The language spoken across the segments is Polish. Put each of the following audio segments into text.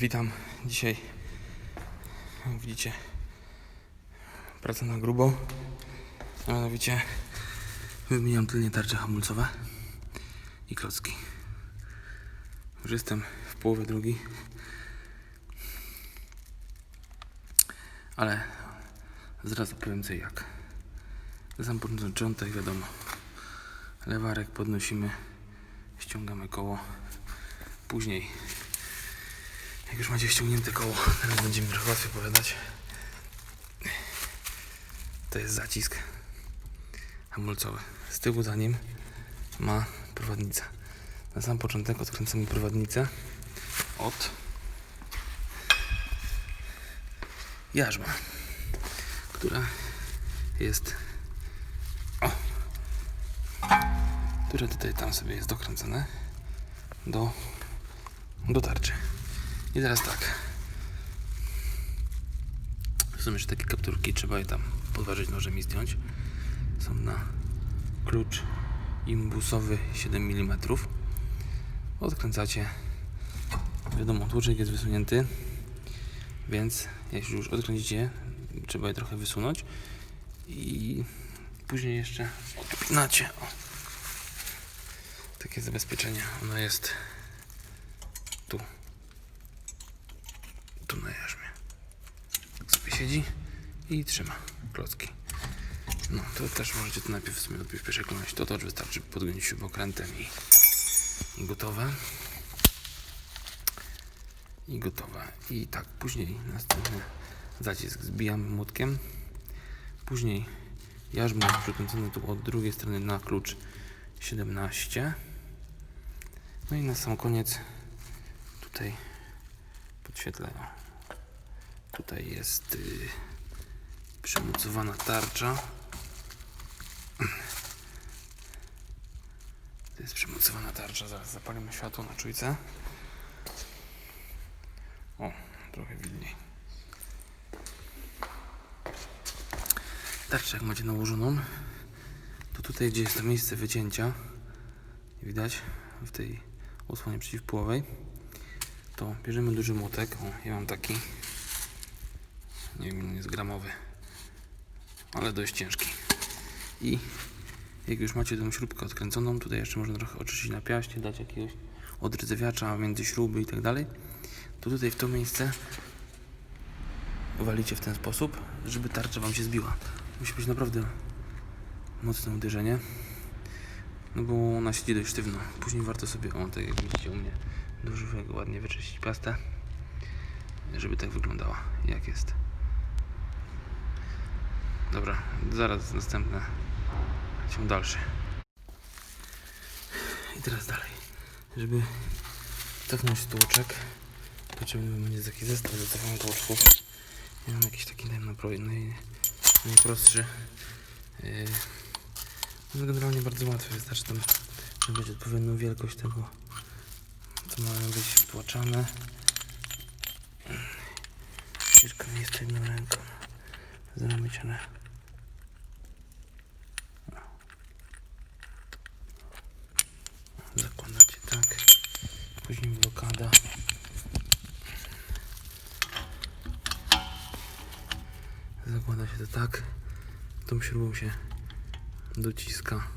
Witam. Dzisiaj, jak widzicie, praca na grubo. A mianowicie wymieniam tylnie tarcze hamulcowe i klocki. Już jestem w połowie drogi. Ale zaraz i jak. Na sam początek wiadomo. Lewarek podnosimy, ściągamy koło. Później jak już macie ściągnięte koło, teraz będziemy trochę łatwiej opowiadać. To jest zacisk hamulcowy. Z tyłu za nim ma prowadnica. Na sam początek odkręcamy prowadnicę od jarzma, która jest o, tutaj tam sobie jest dokręcone do, do tarczy. I teraz tak. Są jeszcze takie kapturki, trzeba je tam podważyć nożem i zdjąć. Są na klucz imbusowy 7 mm. Odkręcacie. Wiadomo, tłuczek jest wysunięty, więc jeśli już odkręcicie, trzeba je trochę wysunąć i później jeszcze odpinacie. O. Takie zabezpieczenie. Ono jest na jarzmie. Tak sobie siedzi i trzyma klocki. No, to też możecie to najpierw w sumie najpierw pierwszej kolejności to to, wystarczy podgiąć śrubokrętem i, i gotowe. I gotowe. I tak, później następny zacisk zbijamy młotkiem. Później jarzmo przykręcone tu od drugiej strony na klucz 17. No i na sam koniec tutaj podświetlę. Tutaj jest y, przymocowana tarcza. To jest przymocowana tarcza. Zaraz zapalimy światło na czujce. O, trochę wilniej. Tarczę jak macie nałożoną, to tutaj gdzie jest to miejsce wycięcia, widać w tej osłonie przeciwpłowej, to bierzemy duży młotek. O, ja mam taki nie wiem, jest gramowy, ale dość ciężki. I jak już macie tą śrubkę odkręconą, tutaj jeszcze można trochę oczyścić na piaście, dać jakiegoś odrdzewiacza między śruby i tak dalej, to tutaj w to miejsce walicie w ten sposób, żeby tarcza Wam się zbiła. Musi być naprawdę mocne uderzenie, no bo ona siedzi dość sztywno. Później warto sobie, o tak jak widzicie u mnie, do żywego ładnie wyczyścić pastę, żeby tak wyglądała, jak jest. Dobra, zaraz następne. Ciąg dalszy. I teraz dalej. Żeby cofnąć tłuczek, potrzebny będzie taki zestaw do cofania tłuczków. Ja mam jakiś taki naj, naj, najprostszy. Yy, no generalnie bardzo łatwy, wystarczy tam wybrać odpowiednią wielkość tego, co mają być tłaczane. Ciężko mi jest jedną ręką zrobić, zakładacie tak, później blokada. Zakłada się to tak, tą śrubą się dociska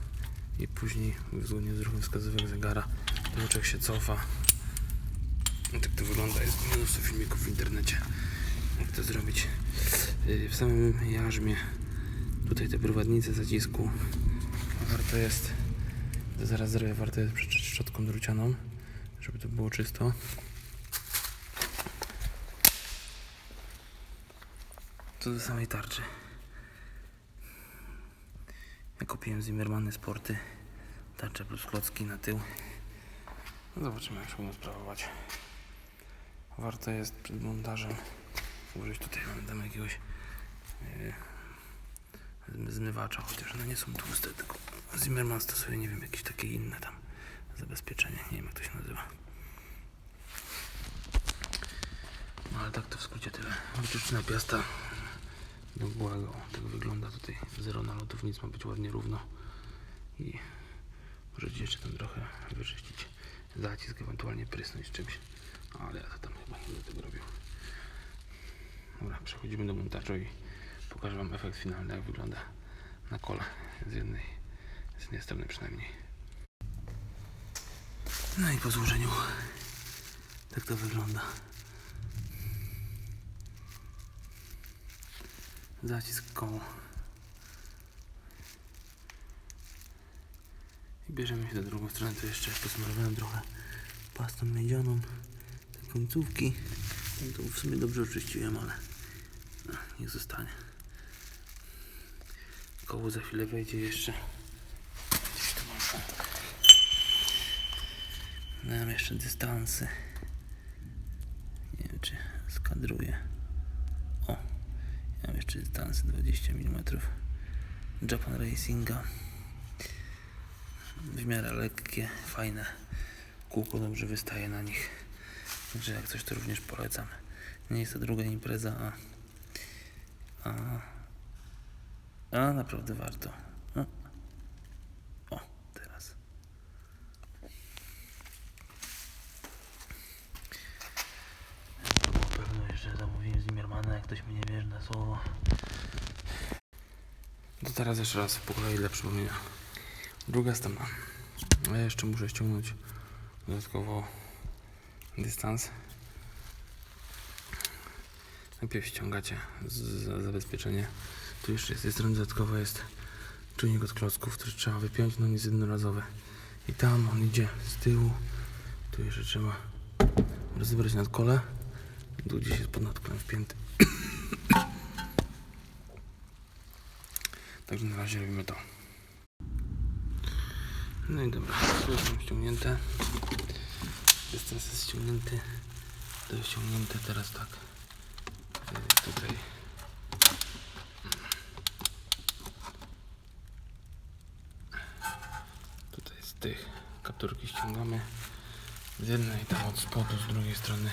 i później zgodnie z ruchem wskazówek zegara tłuczek się cofa. No tak to wygląda, jest mnóstwo filmików w internecie jak to zrobić. Yy, W samym jarzmie tutaj te prowadnice zacisku warto jest to zaraz zrobię, warto jest przeczyć szczotką drucianą żeby to było czysto co do samej tarczy ja kupiłem Zimmermany Sporty tarczę plus klocki na tył no zobaczymy jak się będą sprawować warto jest przed montażem użyć tutaj mamy tam jakiegoś yy, zmywacza, chociaż one nie są tłuste, tylko Zimmerman stosuje, nie wiem, jakieś takie inne tam zabezpieczenie, nie wiem jak to się nazywa. No ale tak to w skrócie tyle. Wyczyszczona piasta do błago. Tak wygląda tutaj. Zero nalotów, nic ma być ładnie równo. I możecie jeszcze tam trochę wyczyścić zacisk, ewentualnie prysnąć czymś. Ale ja to tam chyba nie będę tego robił. Dobra, przechodzimy do montażu i pokażę Wam efekt finalny, jak wygląda na kole z jednej, z jednej strony przynajmniej. No i po złożeniu tak to wygląda. Zacisk koło. I bierzemy się do drugą stronę, to jeszcze posmarowałem trochę pastą miedzianą te końcówki. No to w sumie dobrze oczyściłem, ale no, niech zostanie. Koło za chwilę wejdzie jeszcze. Tu mam. Mam jeszcze dystansy. Nie wiem czy skadruję. Jeszcze dystansy 20 mm. Japan Racinga. W miarę lekkie, fajne. Kółko dobrze wystaje na nich. Także jak coś to również polecam. Nie jest to druga impreza, a, a, a naprawdę warto. O, o teraz. To było pewno jeszcze zamówiłem z Zimmermana, jak słowo. To teraz jeszcze raz po kolei dla przypomnienia. Druga strona. Ja jeszcze muszę ściągnąć dodatkowo dystans. Najpierw ściągacie zabezpieczenie. Tu jeszcze z tej strony dodatkowo jest czujnik od klocków, który trzeba wypiąć, no nie jest jednorazowy. I tam on idzie z tyłu. Tu jeszcze trzeba rozebrać nadkole. Tu gdzieś jest pod nadkolem wpięty. Także na razie robimy to. No i dobra, tu są ściągnięte. Dystans jest ściągnięty. To jest ściągnięte teraz tak. Y, Tutaj. Tutaj z tych kapturki ściągamy. Z jednej tam od spodu, z drugiej strony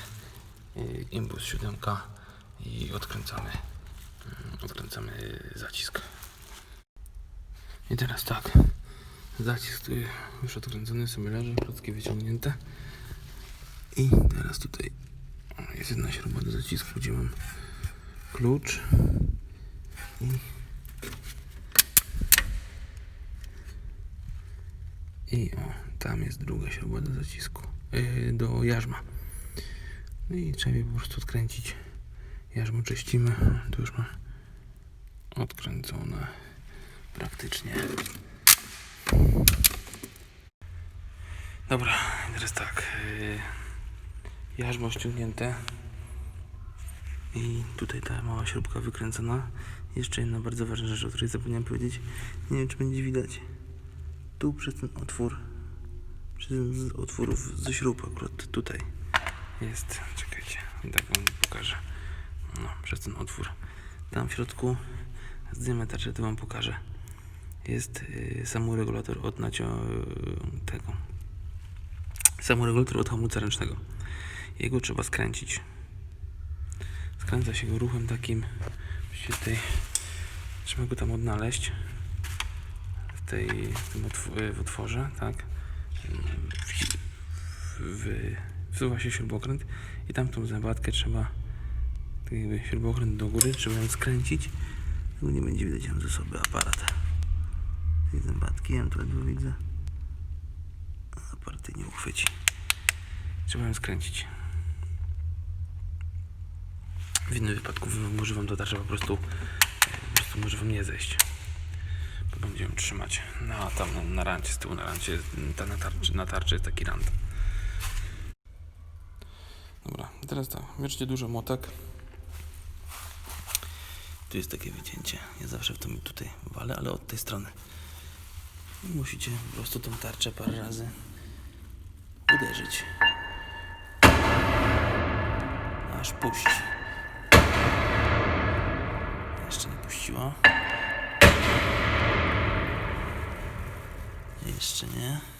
y, imbus 7 i odkręcamy mm, odkręcamy zacisk. I teraz tak. Zacisk tu już odkręcony sobie leży, klocki wyciągnięte. I teraz tutaj jest jedna śruba do zacisku, gdzie mam klucz. I, I o, tam jest druga śruba do zacisku, yy, do jarzma. No i trzeba je po prostu odkręcić. Jarzmo czyścimy. Tu już ma odkręcone praktycznie. Dobra, teraz tak. Yy, jarzmo ściągnięte. I tutaj ta mała śrubka wykręcona. Jeszcze jedna bardzo ważna rzecz, o której zapomniałem powiedzieć. Nie wiem, czy będzie widać. Tu przez ten otwór, przez ten z otworów ze śrub akurat tutaj jest. Czekajcie, tak wam pokażę. No, przez ten otwór. Tam w środku zdjęmy tarczę, to wam pokażę. Jest yy, samoregulator od nacio tego. Samoregulator od hamulca ręcznego. Jego trzeba skręcić. Skręca się go ruchem takim. Właściwie tej, trzeba go tam odnaleźć. W tej w tym otw- w otworze, tak. W, wsuwa się śrubokręt i tam tą zębatkę trzeba tak jakby śrubokręt do góry, trzeba ją skręcić. Nie będzie widać mam ze sobą aparat. Tej zębatki, ja tu ledwo widzę. Aparat tej nie uchwyci. Trzeba ją skręcić. W innym wypadku wy- może wam to tarcza po prostu, po prostu może wam nie zejść. Bo będzie ją trzymać na, tam na, na rancie, z tyłu na rancie, ta, na, tarczy, na tarczy jest taki rant. Dobra, teraz tak, bierzcie duży młotek. Tu jest takie wycięcie. Ja zawsze w tym tutaj walę, ale od tej strony. Musicie po prostu tą tarczę parę razy uderzyć. Aż puści. Jeszcze nie puściła. Jeszcze nie.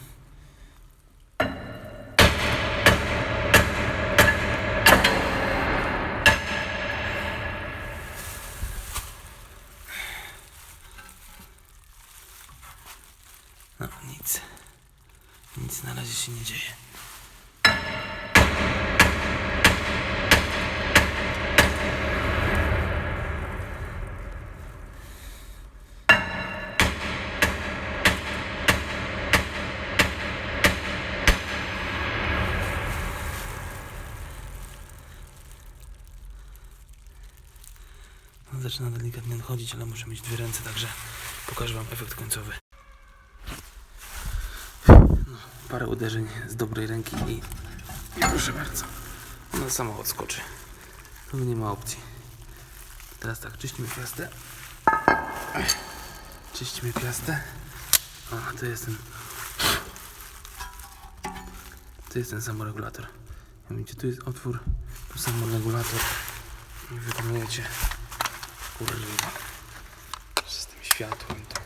się nie dzieje. Zaczyna delikatnie odchodzić, ale muszę mieć dwie ręce, także pokażę Wam efekt końcowy parę uderzeń z dobrej ręki i, proszę bardzo. Ona sama odskoczy. Tu nie ma opcji. Teraz tak, czyścimy piastę. Czyścimy piastę. O, to jest ten. To jest ten samoregulator. Widzicie, tu jest otwór, tu samoregulator. I wykonujecie. Kurwa. Z tym światłem to.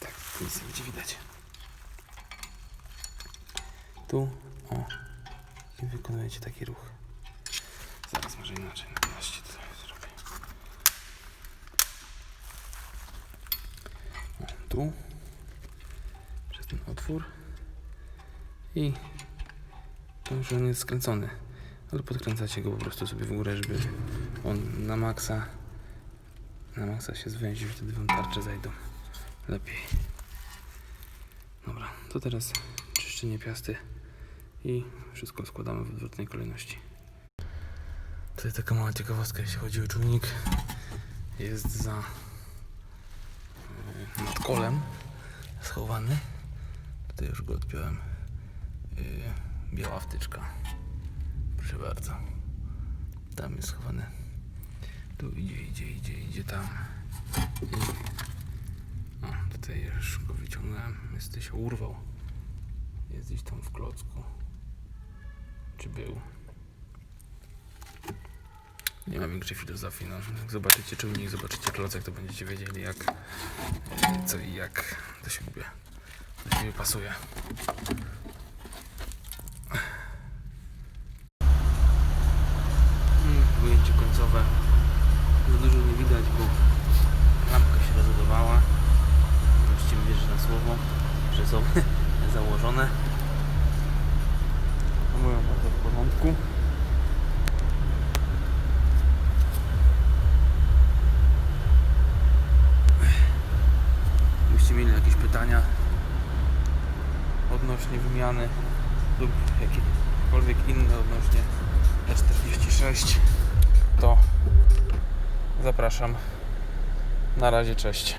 Tak, nic nie będzie widać. Tu, o. I wykonujecie taki ruch. Zaraz może inaczej na plaście to zrobię. O, tu. Przez ten otwór. I to już on jest skręcony. Ale podkręcacie go po prostu sobie w górę, żeby on na maksa na maksa się zwęził, wtedy wam tarcze zajdą lepiej. Dobra, to teraz czyszczenie piasty i wszystko składamy w odwrotnej kolejności. Tutaj taka mała ciekawostka, jeśli chodzi o czujnik. Jest za yy, nad kolem schowany. Tutaj już go odpiąłem. Yy, biała wtyczka. Proszę bardzo. Tam jest schowany. Tu idzie, idzie, idzie, idzie tam. I... O, tutaj już go wyciągnąłem. Jest się urwał. Jest gdzieś tam w klocku. Czy był? Nie ma większej filozofii. No. Jak zobaczycie czujnik, zobaczycie klocek, to będziecie wiedzieli jak, co i jak do siebie, do siebie pasuje. Ujęcie końcowe. Za dużo nie widać, bo lampka się rozładowała. Możecie mi wierzyć na słowo, że są założone. Wymiany lub jakiekolwiek inne odnośnie E46 to zapraszam. Na razie, cześć.